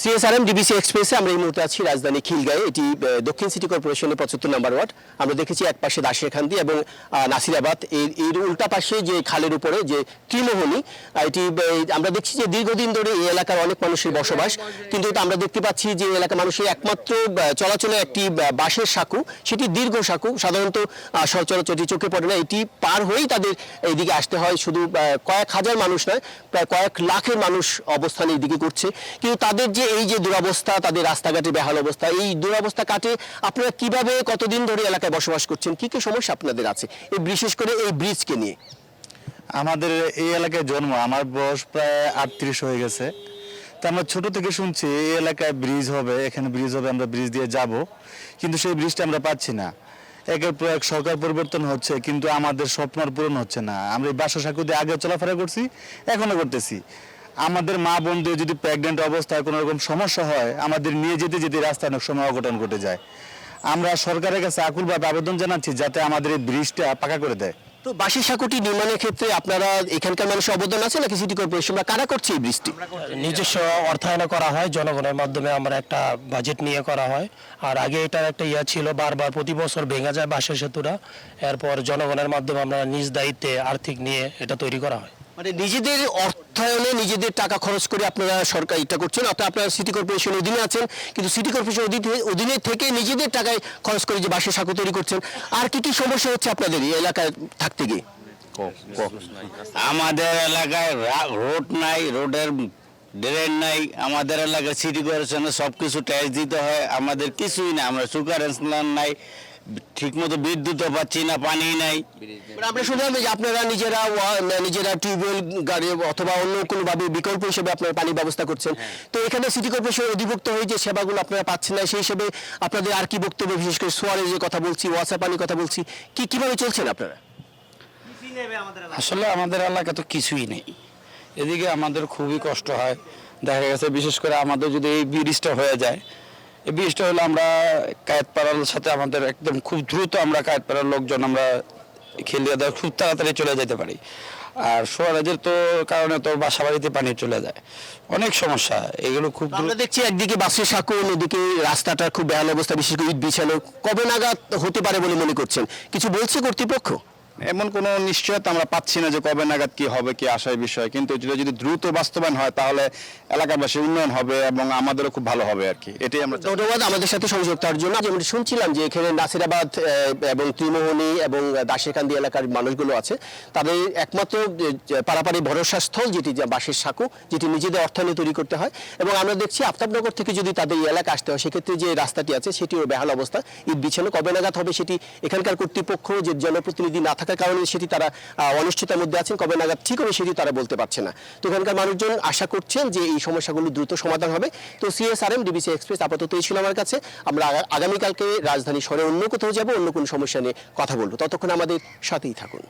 CSRM DBC এক্সপ্রেসে আমরা এই মুহূর্তে আছি রাজধানী খিলগাঁয়ে। এটি দক্ষিণ সিটি কর্পোরেশনের পঁচাত্তর নম্বর ওয়ার্ড। আমরা দেখেছি এক পাশে দাসেরখান্দি এবং নাসিরাবাদ। এর এর উল্টা পাশে যে খালের উপরে যে আহ, এটি আমরা দেখছি যে দীর্ঘদিন ধরে এই এলাকার অনেক মানুষের বসবাস। কিন্তু এটা আমরা দেখতে পাচ্ছি যে এলাকার মানুষের একমাত্র আহ, চলাচলের একটি বাঁশের সাঁকু। সেটি দীর্ঘ সাঁকু। সাধারণত সচরাচর এটি চোখে পড়ে না। এটি পার হয়েই তাদের এইদিকে আসতে হয়। শুধু কয়েক হাজার মানুষ নয় প্রায় কয়েক লাখের মানুষ অবস্থান এইদিকে করছে। কিন্তু তাদের যে এই যে দুরবস্থা, তাদের রাস্তাঘাটে বেহাল অবস্থা, এই দুরবস্থা কাটে, আপনারা কীভাবে, কতদিন ধরে এলাকায় বসবাস করছেন, কি কি সমস্যা আপনাদের আছে? এই বিশেষ করে এই ব্রিজকে নিয়ে। আমাদের এই এলাকায় জন্ম, আমার বয়স প্রায় আটত্রিশ হয়ে গেছে। তা আমরা ছোট থেকে শুনছি, এই এলাকায় ব্রিজ হবে, এখানে ব্রিজ হবে, আমরা ব্রিজ দিয়ে যাব। কিন্তু সেই ব্রিজটা আমরা পাচ্ছি না। একের পর এক সরকার পরিবর্তন হচ্ছে, কিন্তু আমাদের স্বপ্ন পূরণ হচ্ছে না। আমরা এই বাসা দিয়ে আগে চলাফেরা করছি, এখনও করতেছি। আমাদের মা বোনদের যদি প্রেগনেন্ট অবস্থায় কোনো রকম সমস্যা হয় আমাদের নিয়ে যেতে যেতে রাস্তায় অনেক সময় অঘটন ঘটে যায়। আমরা সরকারের কাছে আকুলভাবে আবেদন জানাচ্ছি যাতে আমাদের এই ব্রিজটা পাকা করে দেয়। তো বাসি সাঁকুটি নির্মাণের ক্ষেত্রে আপনারা এখানকার মানুষের অবদান আছে নাকি সিটি কর্পোরেশন? কারা করছে এই ব্রিজটি? নিজস্ব অর্থায়ন করা হয় জনগণের মাধ্যমে আমরা একটা বাজেট নিয়ে করা হয়। আর আগে এটার একটা ইয়া ছিল বারবার প্রতি বছর ভেঙে যায় বাসের সেতুটা এরপর জনগণের মাধ্যমে আমরা নিজ দায়িত্বে আর্থিক নিয়ে এটা তৈরি করা হয়। মানে নিজেদের অর্থায়নে নিজেদের টাকা খরচ করে আপনারা সরকার এটা করছেন, অর্থাৎ আপনারা সিটি কর্পোরেশনের অধীনে আছেন, কিন্তু সিটি কর্পোরেশন অধীনে থেকে নিজেদের টাকায় খরচ করে যে বাসের সাঁকো তৈরি করছেন, আর কি কি সমস্যা হচ্ছে আপনাদের এই এলাকায় থাকতে গিয়ে? আমাদের এলাকায় রোড নাই, রোডের ড্রেন নাই, আমাদের এলাকায় সিটি কর্পোরেশনে সব কিছু ট্যাক্স দিতে হয়, আমাদের কিছুই না আমরা সুগার নাই ঠিকমতো বিদ্যুৎও পাচ্ছি না পানি নাই। মানে আমরা শুনলাম যে আপনারা নিজেরা নিজেরা টিউবওয়েল গাড়ি অথবা অন্য কোনোভাবে বিকল্প হিসেবে আপনারা পানি ব্যবস্থা করছেন। তো এখানে সিটি কর্পোরেশন অধিভুক্ত হয়ে যে সেবাগুলো আপনারা পাচ্ছেন না সেই হিসেবে আপনাদের আর কি বক্তব্য বিশেষ করে সোয়ারেজের কথা বলছি ওয়াসা পানির কথা বলছি কি কীভাবে চলছেন আপনারা? আসলে আমাদের এলাকা তো কিছুই নেই। এদিকে আমাদের খুবই কষ্ট হয়। দেখা গেছে বিশেষ করে আমাদের যদি এই ব্রিজটা হয়ে যায় এই ব্রিজটা হলে আমরা কায়েতপাড়ার সাথে আমাদের একদম খুব দ্রুত আমরা কায়েতপাড়ার লোকজন আমরা খেলিয়ে দেওয়া খুব তাড়াতাড়ি চলে যেতে পারি। আর সোয়ারাজের তো কারণে তো বাসা বাড়িতে পানি চলে যায়। অনেক সমস্যা এগুলো খুব আমরা দেখছি একদিকে বাসের সাঁকো অন্যদিকে রাস্তাটা খুব বেহাল অবস্থা বিশেষ করে ইট বিছানো। কবে নাগাদ হতে পারে বলে মনে করছেন? কিছু বলছে কর্তৃপক্ষ? এমন কোনো নিশ্চয়তা আমরা পাচ্ছি না যে কবে নাগাদ কি হবে, কি আশার বিষয়। কিন্তু এটা যদি দ্রুত বাস্তবায়ন হয়, তাহলে এলাকাবাসীর উন্নয়ন হবে এবং আমাদেরও খুব ভালো হবে আর কি। এটাই আমরা ধন্যবাদ আমাদের সাথে সংযুক্ত হওয়ার জন্য। যেমন শুনছিলাম যে এখানে নাসিরাবাদ এবং ত্রিমোহনী এবং দাসেকান্দি এলাকার মানুষগুলো আছে, তাদের একমাত্র পারাপারি ভরসা স্থল যেটি বাঁশের সাঁকো, যেটি নিজেদের অর্থায়নে তৈরি করতে হয়। এবং আমরা দেখছি আফতাবনগর থেকে যদি তাদের এলাকা আসতে হয়, সেক্ষেত্রে যে রাস্তাটি আছে, সেটিও বেহাল অবস্থা। ইট বিছানো কবে নাগাদ হবে সেটি এখানকার কর্তৃপক্ষ যে জনপ্রতিনিধি না থাকার কারণে সেটি তারা অনিশ্চিতার মধ্যে আছেন, কবে নাগাদ ঠিক হবে সেটি তারা বলতে পারছে না। তো এখানকার মানুষজন আশা করছেন যে এই সমস্যাগুলো দ্রুত সমাধান হবে। তো সিএসআরএম, ডিবিসি এক্সপ্রেস আপাতত এই ছিল আমার কাছে। আমরা আগামীকালকে রাজধানী শহরে অন্য কোথাও যাব, অন্য কোনো সমস্যা নিয়ে কথা বলব। ততক্ষণ আমাদের সাথেই থাকুন।